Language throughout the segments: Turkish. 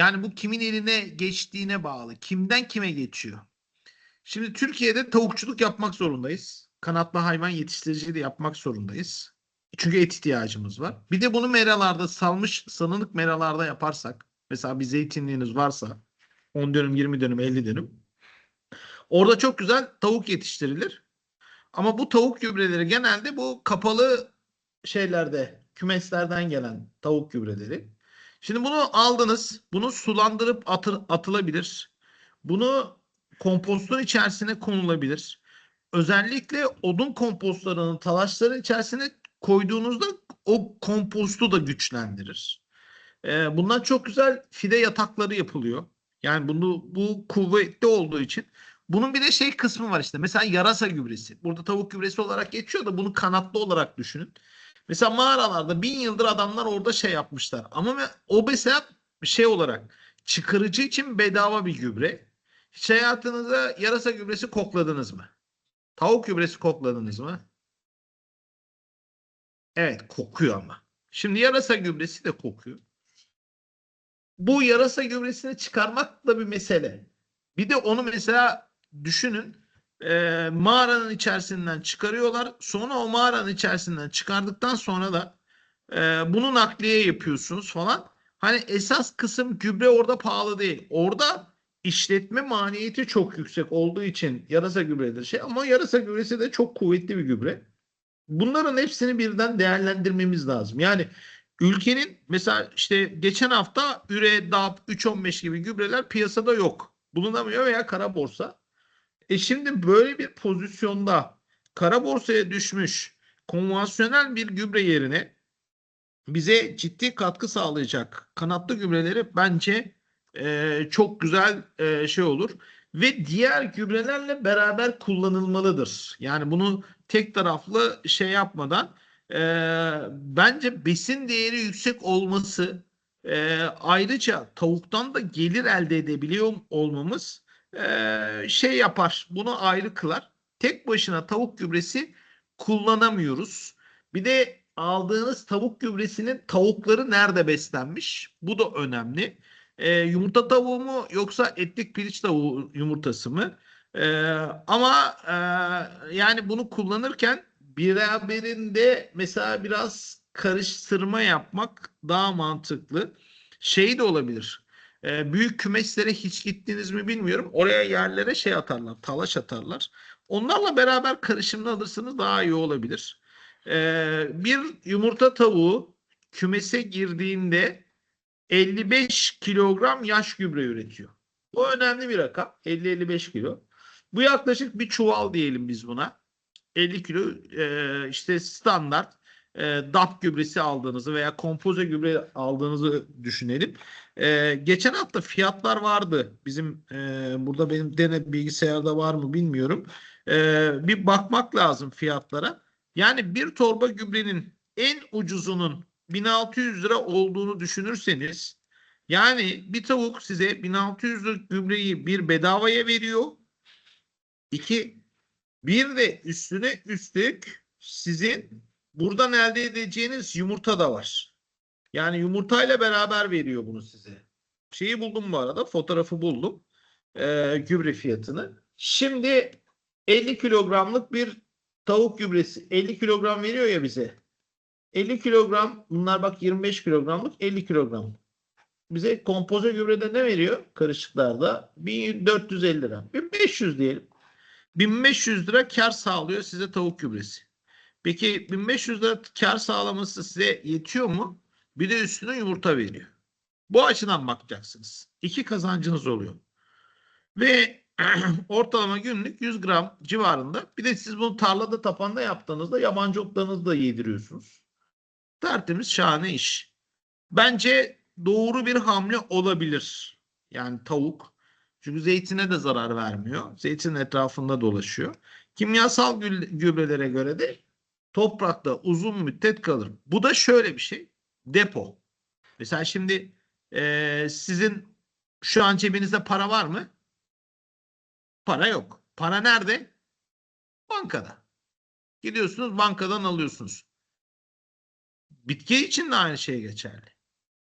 Yani bu kimin eline geçtiğine bağlı. Kimden kime geçiyor? Şimdi Türkiye'de tavukçuluk yapmak zorundayız. Kanatlı hayvan yetiştiriciliği de yapmak zorundayız. Çünkü et ihtiyacımız var. Bir de bunu meralarda salmış sanınık meralarda yaparsak mesela bir zeytinliğiniz varsa 10 dönüm, 20 dönüm, 50 dönüm orada çok güzel tavuk yetiştirilir. Ama bu tavuk gübreleri genelde bu kapalı şeylerde kümeslerden gelen tavuk gübreleri. Şimdi bunu aldınız. Bunu sulandırıp atır, atılabilir. Bunu kompostun içerisine konulabilir. Özellikle odun kompostlarının talaşların içerisine koyduğunuzda o kompostu da güçlendirir. Ee, bundan çok güzel fide yatakları yapılıyor. Yani bunu bu kuvvetli olduğu için. Bunun bir de şey kısmı var işte. Mesela yarasa gübresi. Burada tavuk gübresi olarak geçiyor da bunu kanatlı olarak düşünün. Mesela mağaralarda bin yıldır adamlar orada şey yapmışlar. Ama o mesela şey olarak çıkarıcı için bedava bir gübre. Hiç hayatınızda yarasa gübresi kokladınız mı? Tavuk gübresi kokladınız mı? Evet kokuyor ama. Şimdi yarasa gübresi de kokuyor. Bu yarasa gübresini çıkarmak da bir mesele. Bir de onu mesela düşünün e, mağaranın içerisinden çıkarıyorlar. Sonra o mağaranın içerisinden çıkardıktan sonra da e, bunu nakliye yapıyorsunuz falan. Hani esas kısım gübre orada pahalı değil. Orada işletme maliyeti çok yüksek olduğu için yarasa gübredir şey ama yarasa gübresi de çok kuvvetli bir gübre. Bunların hepsini birden değerlendirmemiz lazım. Yani ülkenin mesela işte geçen hafta üre, DAP, 3.15 gibi gübreler piyasada yok. Bulunamıyor veya kara borsa. E şimdi böyle bir pozisyonda kara borsaya düşmüş konvansiyonel bir gübre yerine bize ciddi katkı sağlayacak kanatlı gübreleri bence e, çok güzel e, şey olur ve diğer gübrelerle beraber kullanılmalıdır. Yani bunu tek taraflı şey yapmadan e, bence besin değeri yüksek olması e, ayrıca tavuktan da gelir elde edebiliyor olmamız e, şey yapar. Bunu ayrı kılar. Tek başına tavuk gübresi kullanamıyoruz. Bir de aldığınız tavuk gübresinin tavukları nerede beslenmiş? Bu da önemli. E, yumurta tavuğu mu yoksa etlik piliç tavuğu yumurtası mı? E, ama e, yani bunu kullanırken beraberinde mesela biraz karıştırma yapmak daha mantıklı. Şey de olabilir. E, büyük kümeslere hiç gittiniz mi bilmiyorum. Oraya yerlere şey atarlar, talaş atarlar. Onlarla beraber karışımını alırsınız daha iyi olabilir. E, bir yumurta tavuğu kümese girdiğinde 55 kilogram yaş gübre üretiyor. Bu önemli bir rakam. 50-55 kilo. Bu yaklaşık bir çuval diyelim biz buna. 50 kilo e, işte standart e, DAP gübresi aldığınızı veya kompoze gübre aldığınızı düşünelim. E, geçen hafta fiyatlar vardı. Bizim e, burada benim dene bilgisayarda var mı bilmiyorum. E, bir bakmak lazım fiyatlara. Yani bir torba gübrenin en ucuzunun 1600 lira olduğunu düşünürseniz yani bir tavuk size 1600 lira gübreyi bir bedavaya veriyor. İki bir de üstüne üstlük sizin buradan elde edeceğiniz yumurta da var. Yani yumurtayla beraber veriyor bunu size. Şeyi buldum bu arada. Fotoğrafı buldum. Ee, gübre fiyatını. Şimdi 50 kilogramlık bir tavuk gübresi 50 kilogram veriyor ya bize. 50 kilogram bunlar bak 25 kilogramlık 50 kilogram. Bize kompoze gübrede ne veriyor karışıklarda? 1450 lira. 1500 diyelim. 1500 lira kar sağlıyor size tavuk gübresi. Peki 1500 lira kar sağlaması size yetiyor mu? Bir de üstüne yumurta veriyor. Bu açıdan bakacaksınız. İki kazancınız oluyor. Ve ortalama günlük 100 gram civarında. Bir de siz bunu tarlada tapanda yaptığınızda yabancı otlarınızı da yediriyorsunuz. Tertemiz şahane iş. Bence doğru bir hamle olabilir. Yani tavuk. Çünkü zeytine de zarar vermiyor. Zeytinin etrafında dolaşıyor. Kimyasal gübrelere göre de toprakta uzun müddet kalır. Bu da şöyle bir şey. Depo. Mesela şimdi eee, sizin şu an cebinizde para var mı? Para yok. Para nerede? Bankada. Gidiyorsunuz bankadan alıyorsunuz. Bitki için de aynı şey geçerli.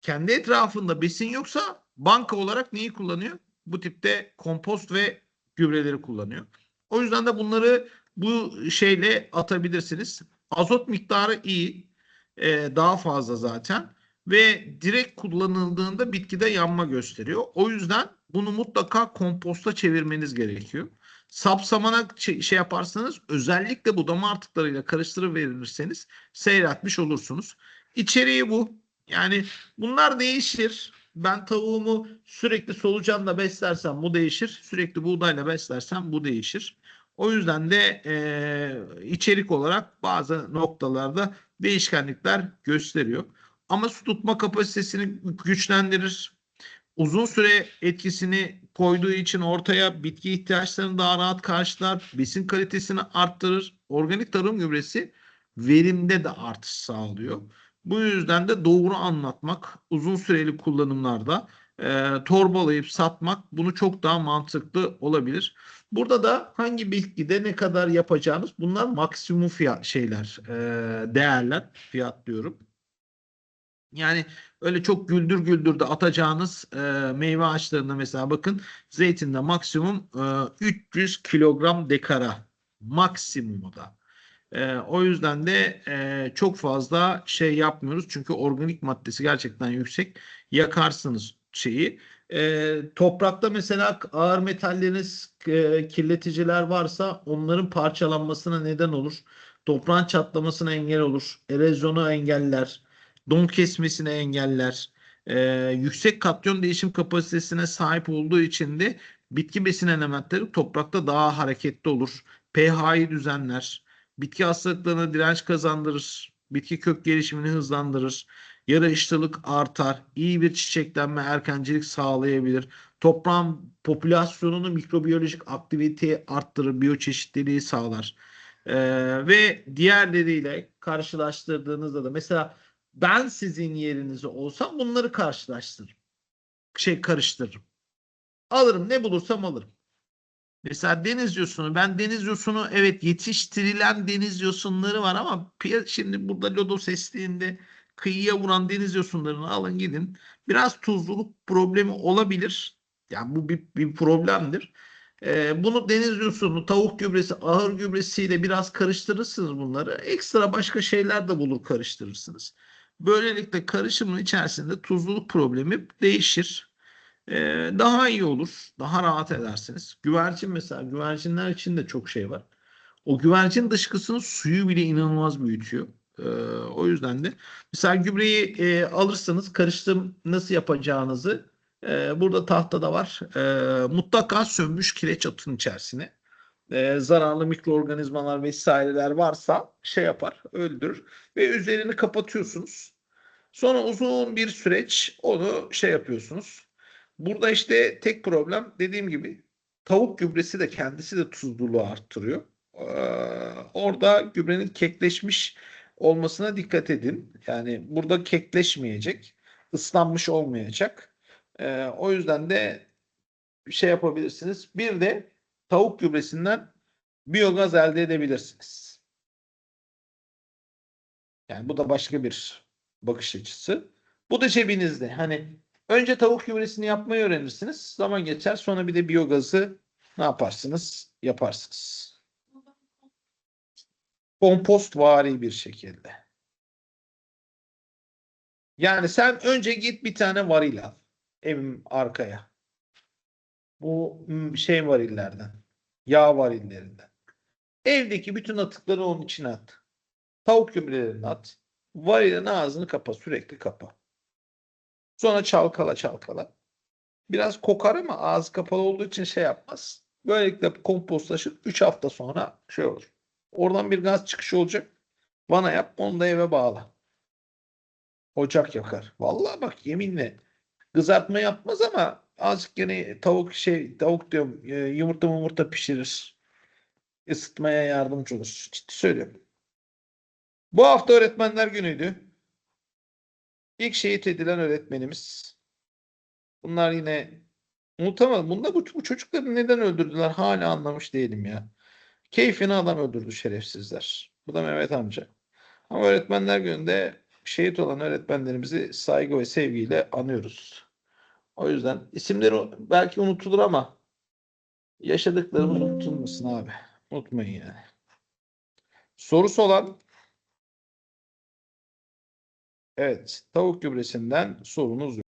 Kendi etrafında besin yoksa banka olarak neyi kullanıyor? Bu tipte kompost ve gübreleri kullanıyor. O yüzden de bunları bu şeyle atabilirsiniz. Azot miktarı iyi. Ee, daha fazla zaten. Ve direkt kullanıldığında bitkide yanma gösteriyor. O yüzden bunu mutlaka komposta çevirmeniz gerekiyor. Sapsamana şey yaparsanız özellikle budama artıklarıyla karıştırıverirseniz seyretmiş olursunuz. İçeriği bu. Yani bunlar değişir. Ben tavuğumu sürekli solucanla beslersem bu değişir. Sürekli buğdayla beslersem bu değişir. O yüzden de eee, içerik olarak bazı noktalarda değişkenlikler gösteriyor. Ama su tutma kapasitesini güçlendirir. Uzun süre etkisini koyduğu için ortaya bitki ihtiyaçlarını daha rahat karşılar. Besin kalitesini arttırır. Organik tarım gübresi verimde de artış sağlıyor. Bu yüzden de doğru anlatmak, uzun süreli kullanımlarda e, torbalayıp satmak bunu çok daha mantıklı olabilir. Burada da hangi bitkide ne kadar yapacağınız bunlar maksimum fiyat şeyler, e, değerler, fiyat diyorum. Yani öyle çok güldür güldür de atacağınız e, meyve ağaçlarında mesela bakın zeytinde maksimum e, 300 kilogram dekara maksimumu da. E, o yüzden de e, çok fazla şey yapmıyoruz çünkü organik maddesi gerçekten yüksek. Yakarsınız şeyi. E, toprakta mesela ağır metalleriniz, e, kirleticiler varsa onların parçalanmasına neden olur. Toprağın çatlamasına engel olur. Erozyonu engeller don kesmesini engeller. Ee, yüksek katyon değişim kapasitesine sahip olduğu için de bitki besin elementleri toprakta daha hareketli olur. pH'yi düzenler. Bitki hastalıklarına direnç kazandırır. Bitki kök gelişimini hızlandırır. Yarayışlılık artar. iyi bir çiçeklenme, erkencilik sağlayabilir. Toprağın popülasyonunu mikrobiyolojik aktiviteyi arttırır. Biyoçeşitliliği sağlar. Ee, ve diğerleriyle karşılaştırdığınızda da mesela ben sizin yerinize olsam bunları karşılaştırırım. Şey karıştırırım. Alırım ne bulursam alırım. Mesela deniz yosunu. Ben deniz yosunu evet yetiştirilen deniz yosunları var ama şimdi burada lodos estiğinde kıyıya vuran deniz yosunlarını alın gidin. Biraz tuzluluk problemi olabilir. Yani bu bir, bir problemdir. Ee, bunu deniz yosunu, tavuk gübresi, ahır gübresiyle biraz karıştırırsınız bunları. Ekstra başka şeyler de bulur karıştırırsınız. Böylelikle karışımın içerisinde tuzluluk problemi değişir. Ee, daha iyi olur. Daha rahat edersiniz. Güvercin mesela güvercinler için de çok şey var. O güvercin dışkısının suyu bile inanılmaz büyütüyor. Ee, o yüzden de mesela gübreyi e, alırsanız karıştırım nasıl yapacağınızı e, burada tahtada var. E, mutlaka sönmüş kireç atın içerisine. E, zararlı mikroorganizmalar vesaireler varsa şey yapar, öldürür ve üzerini kapatıyorsunuz. Sonra uzun bir süreç onu şey yapıyorsunuz. Burada işte tek problem dediğim gibi tavuk gübresi de kendisi de tuzluluğu arttırıyor. Ee, orada gübrenin kekleşmiş olmasına dikkat edin. Yani burada kekleşmeyecek, ıslanmış olmayacak. Ee, o yüzden de şey yapabilirsiniz. Bir de tavuk gübresinden biyogaz elde edebilirsiniz. Yani bu da başka bir bakış açısı. Bu da cebinizde. Hani önce tavuk gübresini yapmayı öğrenirsiniz. Zaman geçer sonra bir de biyogazı ne yaparsınız? Yaparsınız. Kompost vari bir şekilde. Yani sen önce git bir tane varil al. Evim arkaya. Bu şey varillerden. Yağ varillerinden. Evdeki bütün atıkları onun içine at. Tavuk gübrelerini at. Varilin ağzını kapa. Sürekli kapa. Sonra çalkala çalkala. Biraz kokar ama ağzı kapalı olduğu için şey yapmaz. Böylelikle kompostlaşır. 3 hafta sonra şey olur. Oradan bir gaz çıkışı olacak. Bana yap onu da eve bağla. Ocak yakar. Vallahi bak yeminle. Kızartma yapmaz ama azıcık yine tavuk şey tavuk diyorum e, yumurta yumurta pişirir. Isıtmaya yardımcı olur. Ciddi söylüyorum. Bu hafta öğretmenler günüydü. İlk şehit edilen öğretmenimiz. Bunlar yine unutamadım. Bunlar bu, bu çocukları neden öldürdüler hala anlamış değilim ya. Keyfini adam öldürdü şerefsizler. Bu da Mehmet amca. Ama öğretmenler gününde şehit olan öğretmenlerimizi saygı ve sevgiyle anıyoruz. O yüzden isimleri belki unutulur ama yaşadıklarımız unutulmasın abi. Unutmayın yani. Sorusu olan Evet, tavuk gübresinden sorunuz.